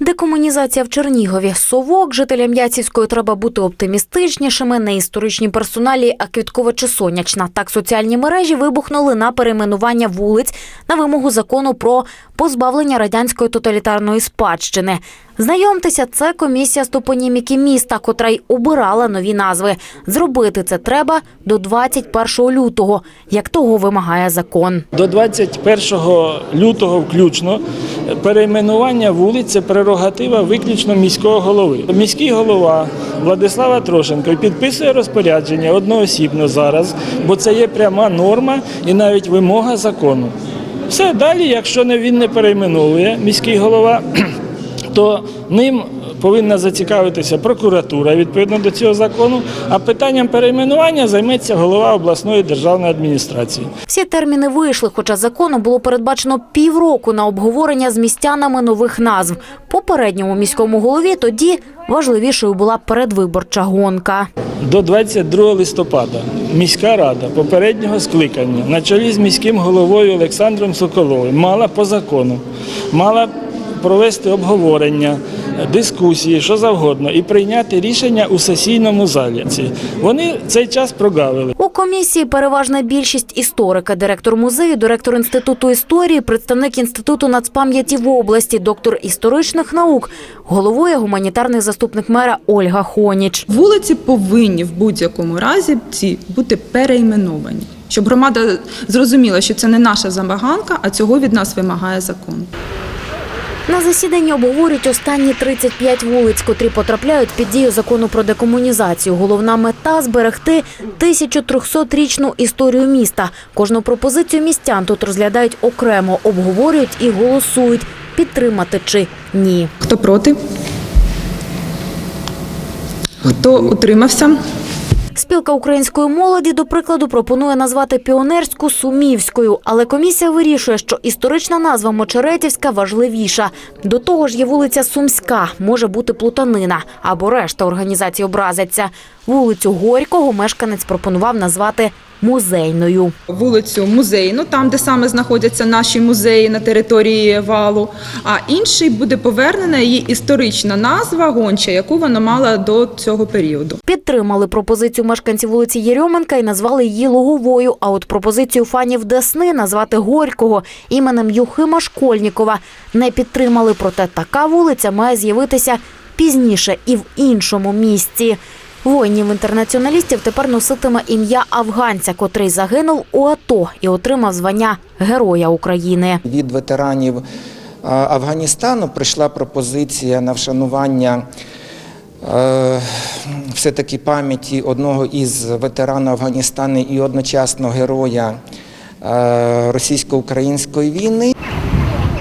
Декомунізація в Чернігові. Совок жителям Яцівської треба бути оптимістичнішими. Не історичні персоналі, а квіткова чи сонячна. Так соціальні мережі вибухнули на перейменування вулиць на вимогу закону про позбавлення радянської тоталітарної спадщини. Знайомтеся, це комісія з топоніміки міста, котра й обирала нові назви. Зробити це треба до 21 лютого, як того вимагає закон. До 21 лютого включно перейменування вулиць це прерогатива виключно міського голови. Міський голова Владислава Трошенко підписує розпорядження одноосібно зараз, бо це є пряма норма і навіть вимога закону. Все далі, якщо не він не перейменовує міський голова, то ним повинна зацікавитися прокуратура відповідно до цього закону. А питанням перейменування займеться голова обласної державної адміністрації. Всі терміни вийшли, хоча закону було передбачено півроку на обговорення з містянами нових назв. Попередньому міському голові тоді важливішою була передвиборча гонка. До 22 листопада міська рада попереднього скликання на чолі з міським головою Олександром Соколовим мала по закону, мала провести обговорення, дискусії, що завгодно, і прийняти рішення у сесійному залі. Вони цей час прогавили. У комісії переважна більшість історика, директор музею, директор інституту історії, представник інституту нацпам'яті в області, доктор історичних наук, головує гуманітарний заступник мера Ольга Хоніч. Вулиці повинні в будь-якому разі ці бути перейменовані, щоб громада зрозуміла, що це не наша забаганка, а цього від нас вимагає закон. На засіданні обговорюють останні 35 вулиць, котрі потрапляють під дію закону про декомунізацію. Головна мета зберегти 1300-річну історію міста. Кожну пропозицію містян тут розглядають окремо, обговорюють і голосують, підтримати чи ні. Хто проти? Хто утримався? Спілка української молоді, до прикладу, пропонує назвати піонерську сумівською, але комісія вирішує, що історична назва Мочеретівська важливіша. До того ж, є вулиця Сумська, може бути плутанина або решта організацій образиться. Вулицю Горького мешканець пропонував назвати музейною. Вулицю музейну, там, де саме знаходяться наші музеї на території валу. А інший буде повернена її історична назва гонча, яку вона мала до цього періоду. Підтримали пропозицію мешканців вулиці Єрьоменка і назвали її Луговою. А от пропозицію фанів Десни назвати Горького іменем Юхима Школьнікова не підтримали. Проте така вулиця має з'явитися пізніше і в іншому місці. Воїнів інтернаціоналістів тепер носитиме ім'я афганця, котрий загинув у АТО і отримав звання Героя України. Від ветеранів Афганістану прийшла пропозиція на вшанування е, все-таки пам'яті одного із ветеранів Афганістану і одночасно героя е, російсько-української війни.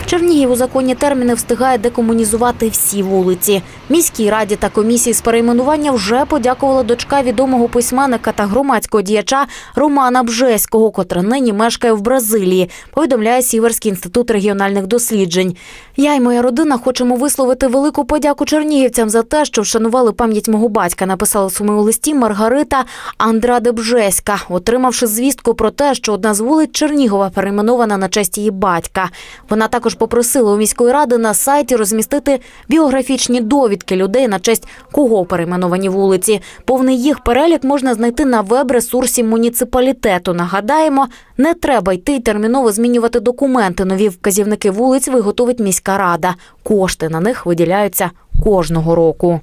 Чернігів у законні терміни встигає декомунізувати всі вулиці. Міській раді та комісії з перейменування вже подякувала дочка відомого письменника та громадського діяча Романа Бжеського, котра нині мешкає в Бразилії. Повідомляє Сіверський інститут регіональних досліджень. Я і моя родина хочемо висловити велику подяку чернігівцям за те, що вшанували пам'ять мого батька. Написала в своєму листі Маргарита Андраде Бжеська, отримавши звістку про те, що одна з вулиць Чернігова перейменована на честь її батька. Вона також попросила у міської ради на сайті розмістити біографічні довідки людей на честь кого перейменовані вулиці. Повний їх перелік можна знайти на веб-ресурсі муніципалітету. Нагадаємо, не треба йти терміново змінювати документи. Нові вказівники вулиць виготовить міська рада. Кошти на них виділяються кожного року.